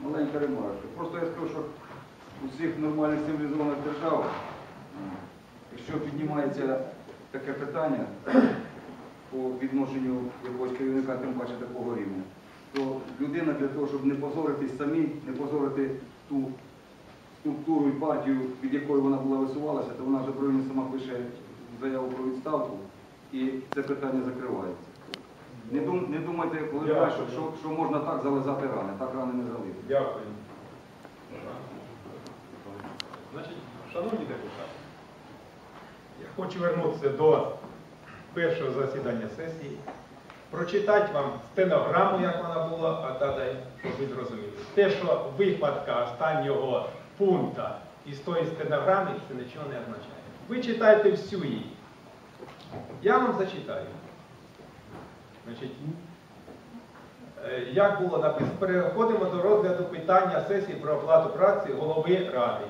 Маленька ремарка. Просто я скажу, що у всіх нормальних цивілізованих державах, якщо піднімається таке питання по відношенню якогось керівника, тим паче такого рівня, то людина для того, щоб не позоритись самій, не позорити ту структуру і партію, від якої вона була висувалася, то вона вже провинна сама пише заяву про відставку і це питання закривається. Не, дум, не думайте, коли Дякую. що, що, що можна так зализати рани, так рани не залити. Дякую. Значить, шановні депутати, я хочу вернутися до першого засідання сесії, прочитати вам стенограму, як вона була, а тоді, щоб ви зрозуміли. Те, що випадка останнього пункта із тої стенограми, це нічого не означає. Ви читайте всю її. Я вам зачитаю. Значить, Е, Як було написано, переходимо до розгляду питання сесії про оплату праці голови ради.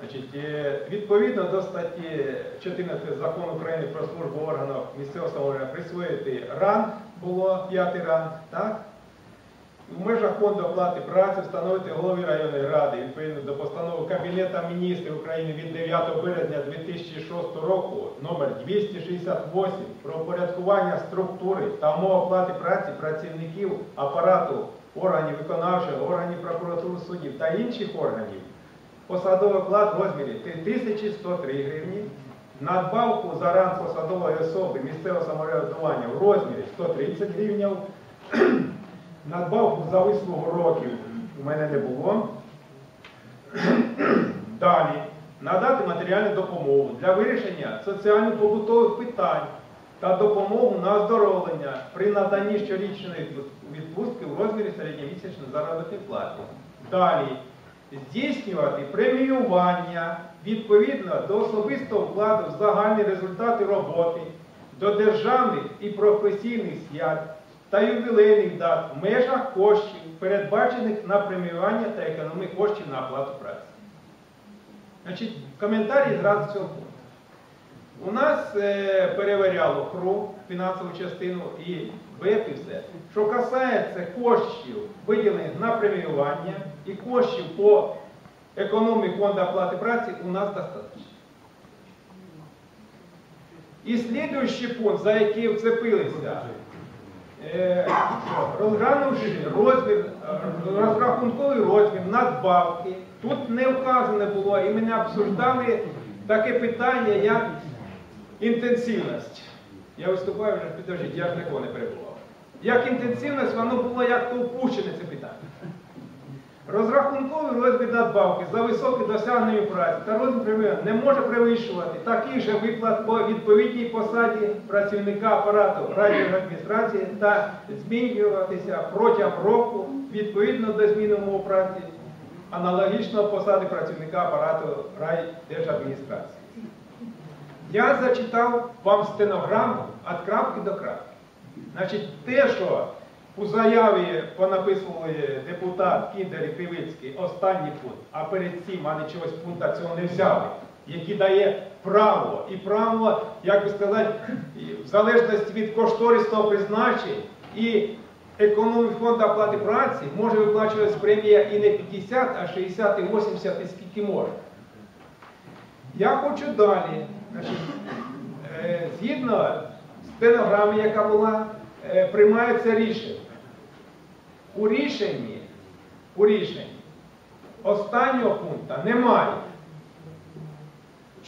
Значить, е, відповідно до статті 14 закону України про службу органів місцевого самоврядування присвоїти ранг було п'ятий ранг, так? В фонду оплати праці встановити голові районної ради відповідно до постанови Кабінету міністрів України від 9 березня 2006 року номер 268 про упорядкування структури та умов оплати праці працівників апарату органів виконавчого, органів прокуратури суддів та інших органів. Посадовий оклад в розмірі 3103 гривні, надбавку за ранг посадової особи місцевого самоврядування в розмірі 130 гривень, надбавку за вислугу років у мене не було. Далі надати матеріальну допомогу для вирішення соціально-побутових питань та допомогу на оздоровлення при наданні щорічної відпустки в розмірі середньомісячної заробітної плати. Далі здійснювати преміювання відповідно до особистого вкладу в загальні результати роботи, до державних і професійних свят та ювілейних дат в межах коштів, передбачених на преміювання та економії коштів на оплату праці. Значить, коментарі зразу цього пункту. У нас е, перевіряло КРУ, фінансову частину і ВЕП і все. Що касається коштів, виділених на преміювання і коштів по економії фонду оплати праці, у нас достатньо. І слідуючий пункт, за який вцепилися, розглянувши розмір, е, розрахунковий розмір надбавки, тут не вказане було, і ми не обсуждали таке питання, як інтенсивність. Я виступаю вже, підождіть, я ж нікого не перебував. Як інтенсивність, воно було як то впущене це питання. Розрахунковий розмір надбавки за високе досягнення праці та розмір не може перевищувати таких же виплат по відповідній посаді працівника апарату радіоадміністрації та змінюватися протягом року відповідно до зміни умов праці аналогічно посади працівника апарату райдержадміністрації. Я зачитав вам стенограму від крапки до крапки. Значить, те, що у заяві понаписували депутат Кіндер і Кривицький останній пункт, а перед цим вони чогось пункта цього не взяли, який дає право і право, як би сказати, в залежності від кошторисного призначення і економії фонду оплати праці може виплачуватися премія і не 50, а 60 і 80, і скільки може. Я хочу далі. Е, згідно стенограми, яка була, е, приймається рішення. У рішенні, у рішенні останнього пункту немає.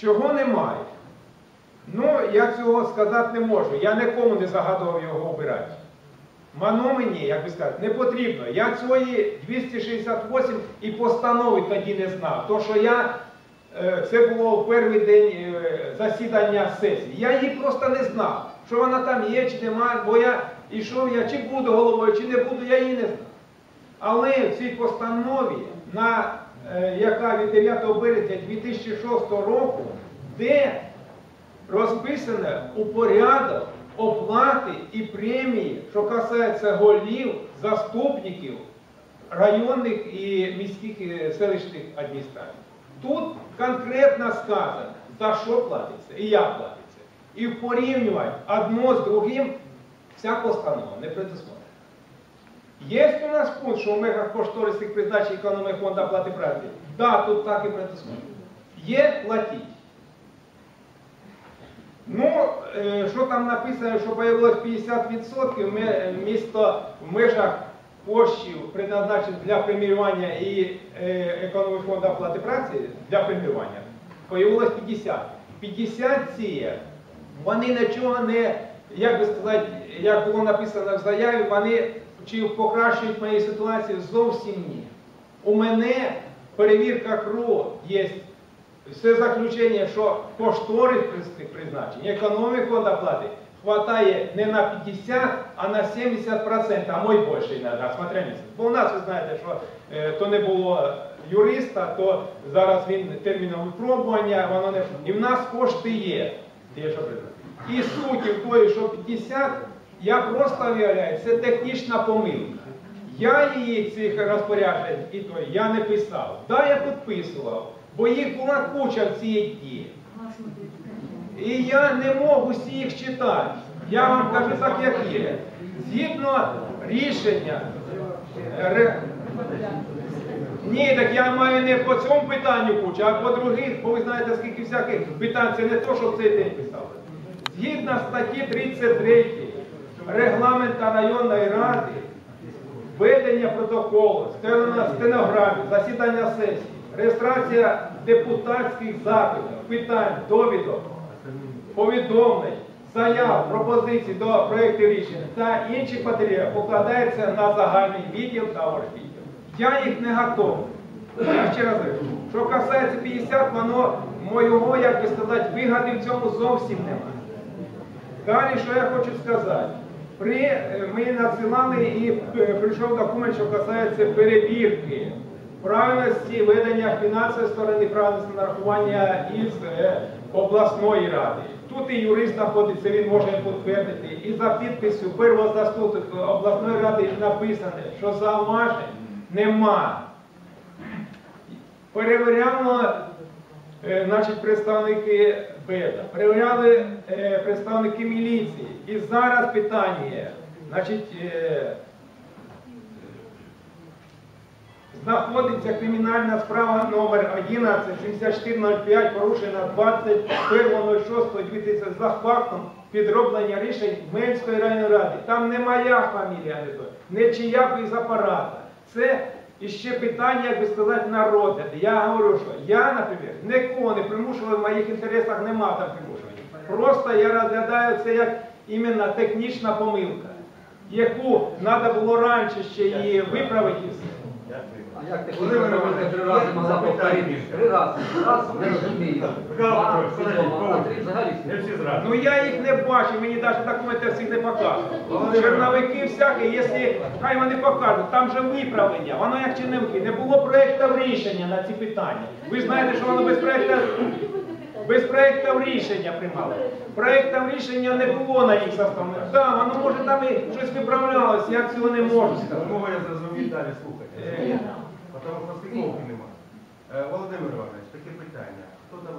Чого немає? Ну, я цього сказати не можу. Я нікому не загадував його обирати. Воно мені, як би сказати, не потрібно. Я цієї 268 і постанови тоді не знав. То, що я, е, це було в перший день е, засідання сесії. Я її просто не знав, що вона там є чи немає, бо я ішов, я чи буду головою, чи не буду, я її не знав. Але в цій постанові, на, е, яка від 9 березня 2006 року, де розписане у порядок оплати і премії, що касається голів, заступників районних і міських і селищних адміністрацій. Тут конкретно сказано, за що платиться і як платиться. І порівнювати одно з другим ця постанова не предусмотрена. Є у нас пункт, що в межах кошторисних призначень економії фонду оплати праці. Так, тут так і притискано. Є платіть. Ну, е, що там написано, що появилось 50% місто в межах коштів, предназначених для преміювання і е, фонду оплати праці для преміювання, появилось 50. 50 ці, вони нічого не, як би сказати, як було написано в заяві, вони чи покращують мою ситуацію зовсім ні. У мене перевірка КРО є все заключення, що кошторис при- призначень, економії фонду хватає не на 50, а на 70%, а мой більше іноді, смотря місяць. Бо у нас, ви знаєте, що е, то не було юриста, то зараз він терміном випробування, воно не... І в нас кошти є. Ті, що призначені. І суті в тої, що 50, я просто виявляю, це технічна помилка. Я її цих розпоряджень і то я не писав. Да, я підписував, бо їх була куча в цій дні. І я не можу всі їх читати. Я вам кажу так, як є. Згідно рішення. ре- Ні, так я маю не по цьому питанню кучу, а по других, бо ви знаєте, скільки всяких питань, це не то, що цей день писали. Згідно статті 33 регламента районної ради, ведення протоколу, стено- стенограмі, засідання сесії, реєстрація депутатських запитів, питань, довідок, повідомлень, заяв, пропозицій до проєктів рішень та інших матеріалів покладається на загальний відділ та оргвідділ. Я їх не готовий. Я ще раз кажу, що касається 50, воно моєго, як би сказати, вигоди в цьому зовсім немає. Далі, що я хочу сказати. При, е, ми надсилали і е, прийшов документ, що касається перевірки правильності ведення фінансової сторони правильності нарахування із е, обласної ради. Тут і юрист знаходиться, він може підтвердити. І за підписю першого обласної ради написано, що зауважень нема. Перевіряємо значить, представники БЕДа, перевіряли е, представники міліції. І зараз питання, значить, е, знаходиться кримінальна справа номер 11 7405, порушена 21.06.2000 за фактом підроблення рішень Мельської районної ради. Там не фамілія, не чия з апарата. Це іще питання, як би сказати, народу. Я говорю, що я, наприклад, нікого не примушував, в моїх інтересах нема там примушування. Просто я розглядаю це як іменно технічна помилка, яку треба було раніше ще її виправити. А як такі Володимир моменти Іванович, три рази назад повторити? Три рази. Раз не розумію. Два а три взагалі Не всі зразу. Ну я їх не бачив, мені навіть документи всіх не. Володимир Черновики всякі, якщо хай вони покажуть, там же виправлення, воно як черновики. Не було проєктів рішення на ці питання. Ви знаєте, що воно без проєктів без проєктів рішення приймали. Проєктів рішення не було на їх составлено. Так, воно може там і щось виправлялося, я цього не можу сказати. Кого я зрозумів далі слухати? Е. Тому що стиковки нема. Е, Володимир Іванович, таке питання. Хто там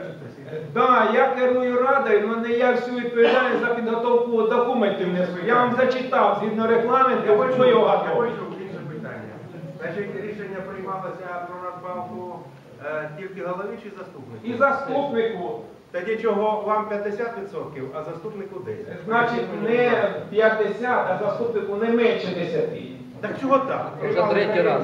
Е, інший? Да, я керую радою, але не я всю відповідальність за підготовку документів несу. Я вам зачитав згідно регламенту, Я почув, його я готові. інше питання. Значить, рішення приймалося про надбавку е, тільки голові чи заступнику? І заступнику, Тоді чого вам 50%, а заступнику 10%? значить, не 50, а заступнику не менше 10. Так чого так? Вже третій раз.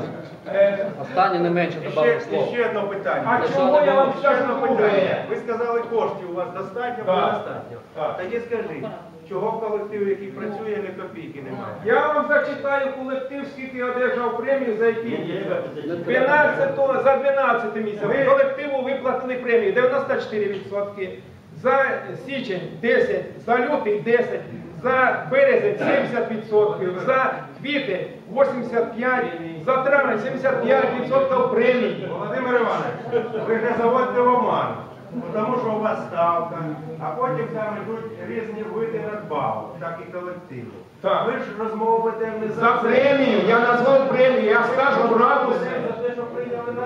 Е, Останнє не менше добавив ще, слово. ще одне питання. А чого я вам Ще скажу одне питання. Ви сказали, коштів у вас достатньо, Так. або достатньо. Так. Тоді скажіть, чого в колективі, який працює, не копійки немає? Я вам зачитаю колектив, скільки одержав премію за які місяці. 12, за 12 місяців колективу виплатили премію 94%, за січень 10, за лютий 10, за березень 70%, за квітень 85%, за травень 75% премії. Володимир Іванович, ви не заводьте в оман, тому що у вас ставка, а потім там йдуть різні види надбавок, так і колективу. Так. Ви ж розмову ведете не За премію, я назвав премію, я скажу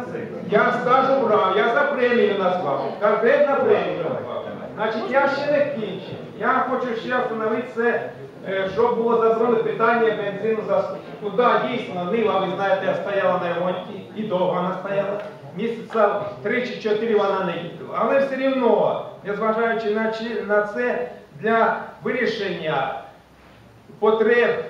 сесію. Я скажу правду, я за премію назвав. Конкретно премію назвав. Значить, я ще не кінчив. Я хочу ще встановити е, що було заборонено питання бензину за туди дійсно Нива, ви знаєте, стояла на ремонті і довго вона стояла. Місяця три чи чотири вона не їздила. Але все рівно, незважаючи на це, для вирішення потреб